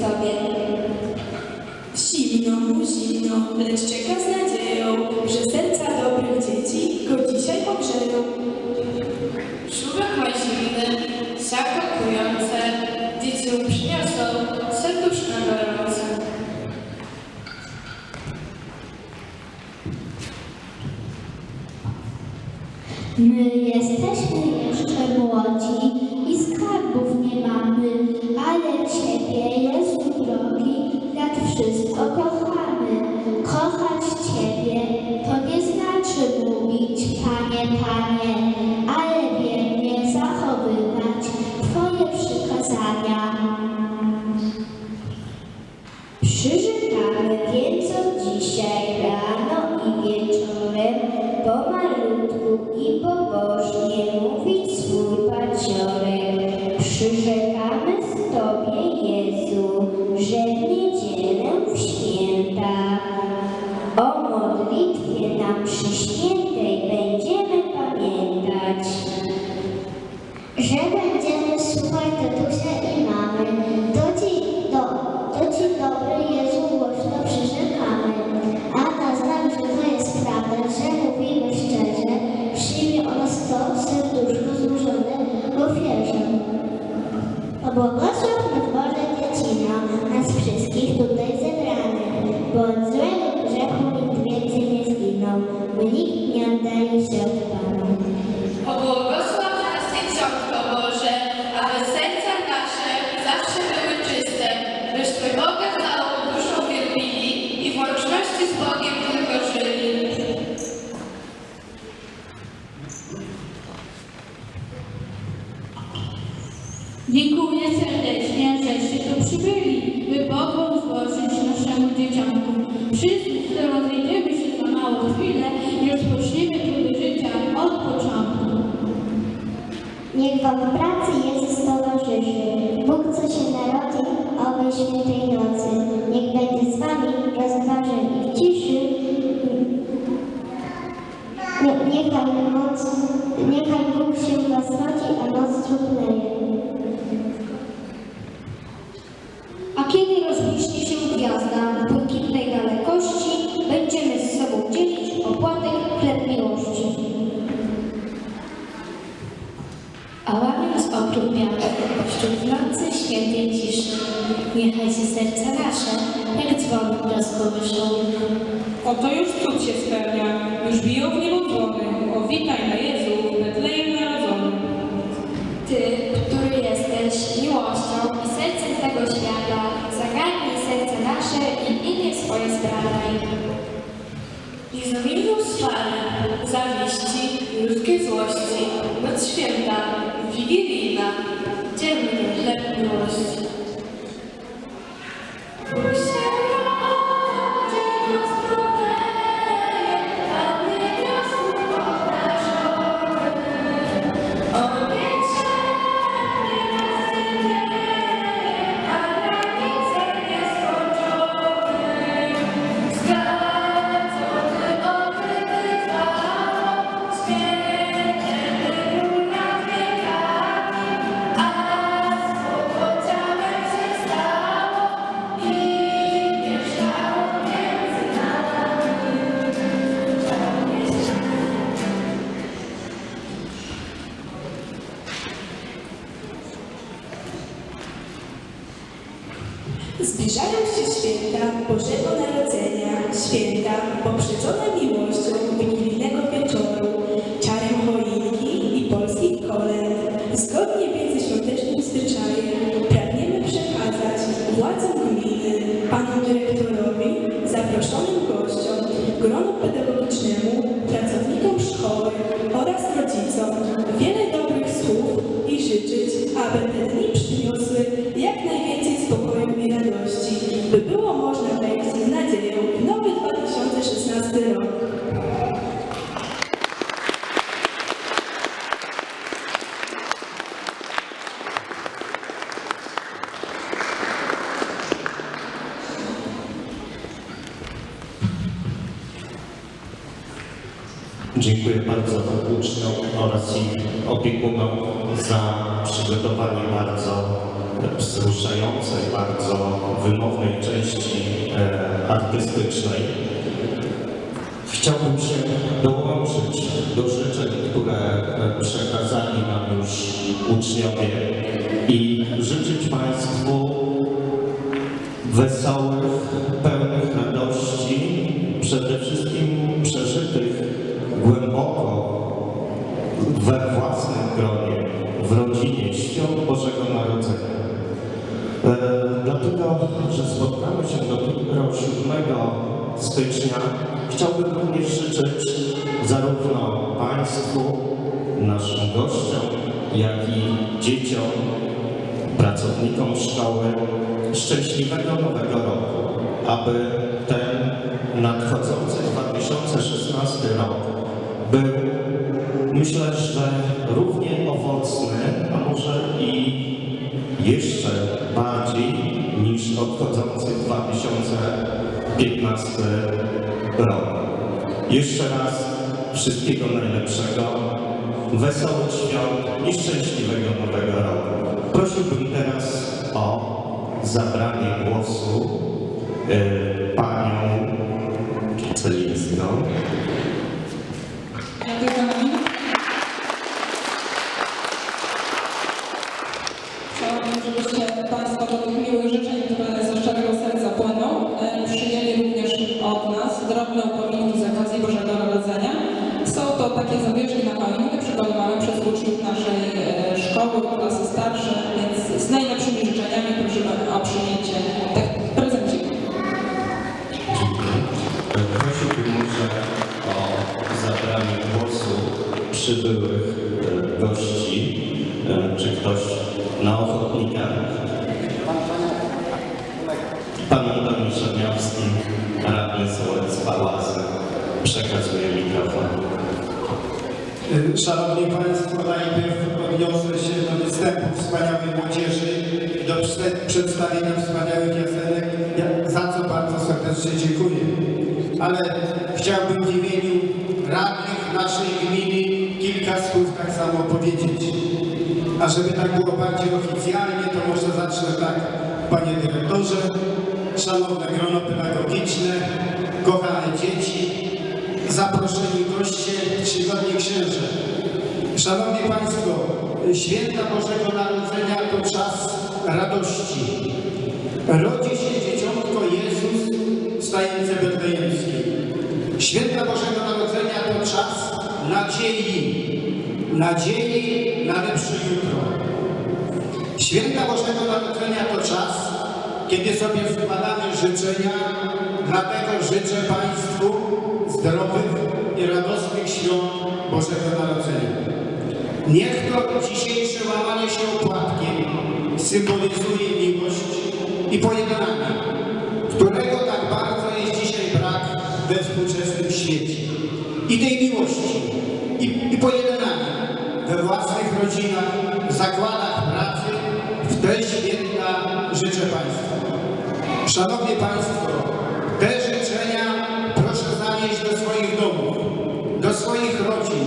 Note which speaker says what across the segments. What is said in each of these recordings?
Speaker 1: tobie.
Speaker 2: Zimno zimno, lecz czeka
Speaker 3: Yeah. Wszyscy rozejdziemy się za małą chwilę i rozpoczniemy tryby życia od początku.
Speaker 4: Niech Wam pracy jest z Tobą. Bóg, co się narodzi, owej świętej nocy.
Speaker 5: to już cud się spełnia, już biją w niebo dzwony, o witaj na Jezu, w Betlejem narodzony.
Speaker 1: Ty, który jesteś miłością i sercem tego świata, zagadnij serce nasze i inne swoje zbradaj.
Speaker 6: I zawilgą spale, zawiści, ludzkie złości, noc święta, wigilijna, dzienny chleb miłości.
Speaker 7: Dziękuję bardzo uczniom oraz ich opiekunom za przygotowanie bardzo wzruszającej, bardzo wymownej części e, artystycznej. Chciałbym się dołączyć do życzeń, które przekazali nam już uczniowie i życzyć Państwu wesołych, pełnych radości, przede wszystkim we własnym gronie, w rodzinie świąt Bożego Narodzenia. E, dlatego, że spotkamy się dopiero 7 stycznia, chciałbym również życzyć zarówno Państwu, naszym gościom, jak i dzieciom, pracownikom szkoły szczęśliwego nowego roku, aby ten nadchodzący 2016 rok był, myślę, że równie owocny, a może i jeszcze bardziej niż odchodzący 2015 rok. Jeszcze raz wszystkiego najlepszego, wesołych świąt i szczęśliwego nowego roku. Prosiłbym teraz o zabranie głosu e, panią Celińską. Czy ktoś na ochotnika? Pan Antoni Szaniawski, radny sołec Pałacy. Przekazuję mikrofon.
Speaker 8: Szanowni Państwo, najpierw odniosę się do występu wspaniałej młodzieży do przedsta- przedstawienia wspaniałych piosenek, za co bardzo serdecznie dziękuję. Ale chciałbym w imieniu radnych naszej gminy kilka słów tak samo powiedzieć. A żeby tak było bardziej oficjalnie, to może zacznę tak, Panie Dyrektorze, Szanowne grono pedagogiczne, kochane dzieci, zaproszeni goście, czcigodni księże. Szanowni Państwo, święta Bożego Narodzenia to czas radości. Rodzi się dzieciątko Jezus w stajence betlejemskiej. Święta Bożego Narodzenia to czas nadziei. Nadziei na lepsze jutro. Święta Bożego Narodzenia to czas, kiedy sobie składamy życzenia, dlatego życzę Państwu zdrowych i radosnych świąt Bożego Narodzenia. Niech to dzisiejsze łamanie się opłatkiem symbolizuje miłość i pojednanie, którego tak bardzo jest dzisiaj brak we współczesnym świecie. I tej miłości, Szanowni Państwo, te życzenia proszę zanieść do swoich domów, do swoich rodzin,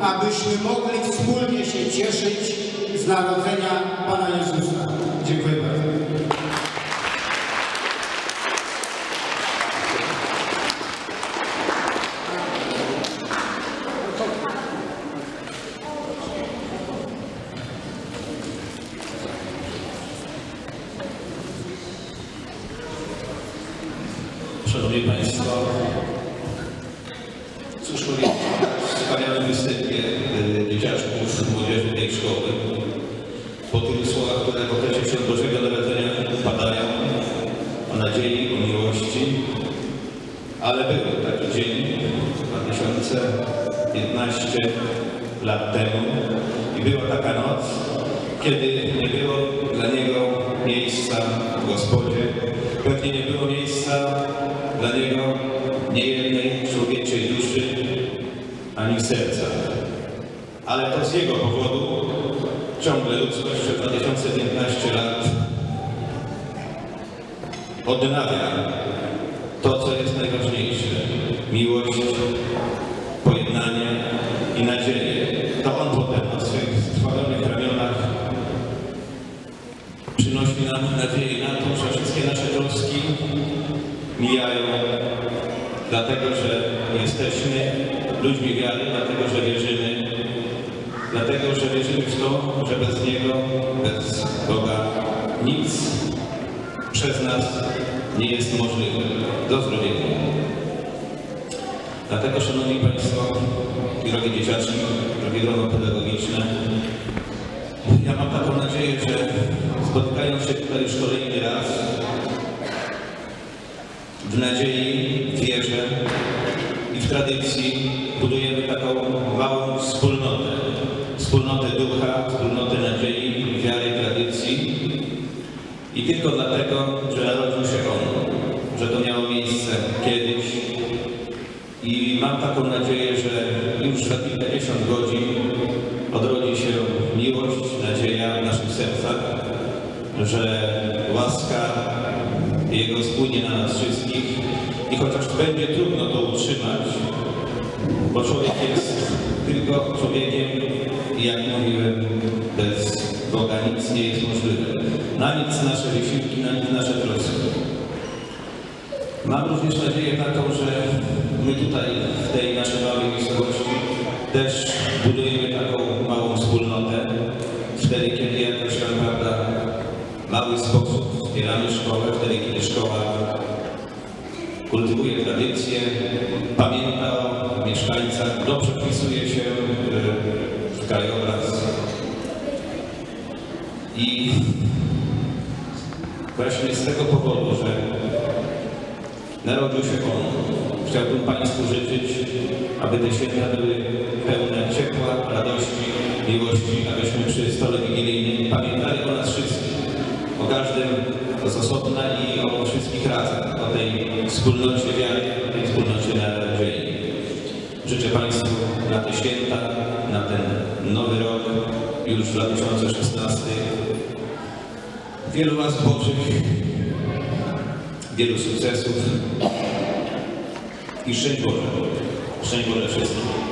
Speaker 8: abyśmy mogli wspólnie się cieszyć z narodzenia Pana Jezusa. Dziękuję bardzo.
Speaker 9: Szanowni Państwo, cóż powiedzieć o wspaniałym występie y, dzieciaczków, młodzieży tej szkoły. Po tych słowach, które w okresie Świąt Bożego Narodzenia padają o nadziei, o miłości, ale był taki dzień 2015 lat temu i była taka noc, kiedy nie było dla niego miejsca w gospodzie, pewnie nie było miejsca dla niego nie jednej człowieczej duszy ani serca. Ale to z jego powodu ciągle ludzkość przez 2015 lat odnawia to, co jest najważniejsze. Miłość, pojednanie, i nadzieję. To On potem na swych stworzonych ramionach przynosi nam nadzieję na to, że wszystkie nasze troski mijają, dlatego że jesteśmy ludźmi wiary, dlatego że wierzymy, dlatego że wierzymy w to, że bez Niego, bez Boga nic przez nas nie jest możliwe. Do zrobienia. Dlatego, Szanowni Państwo, drogie dzieciaczki, drogie grono pedagogiczne, ja mam taką nadzieję, że spotykają się tutaj już kolejny raz w nadziei, w wierze i w tradycji budujemy taką małą wspólnotę. Wspólnotę ducha, wspólnotę nadziei, wiary, tradycji. I tylko dlatego, że narodził się On, że to miało miejsce kiedyś. I mam taką nadzieję, że już za kilkadziesiąt godzin odrodzi się miłość, nadzieja w naszych sercach, że łaska Jego spłynie na nas wszystkich i chociaż będzie trudno to utrzymać, bo człowiek jest tylko człowiekiem i jak mówiłem, bez Boga nic nie jest możliwe. Na nic nasze wysiłki, na nic nasze troski. Mam również nadzieję taką, że my tutaj w tej naszej małej miejscowości też budujemy taką małą wspólnotę. Wtedy, kiedy jakaś tam, prawda, mały sposób wspieramy szkołę, wtedy, kiedy szkoła kultywuje tradycje, pamięta o mieszkańcach, dobrze wpisuje się w krajobraz. I właśnie z tego powodu, że narodził się On, chciałbym Państwu życzyć, aby te święta były pełne ciepła, radości, miłości, abyśmy przy stole wigilijnym pamiętali o nas wszystkich, o każdym z osobna i o wszystkich razem, o tej wspólnocie wiary, o tej wspólnocie nadziei. Życzę Państwu na te święta, na ten nowy rok, już 2016, wielu Was Bożych, wielu sukcesów i szczęść Boże. Szczęść Boże
Speaker 10: wszystkim.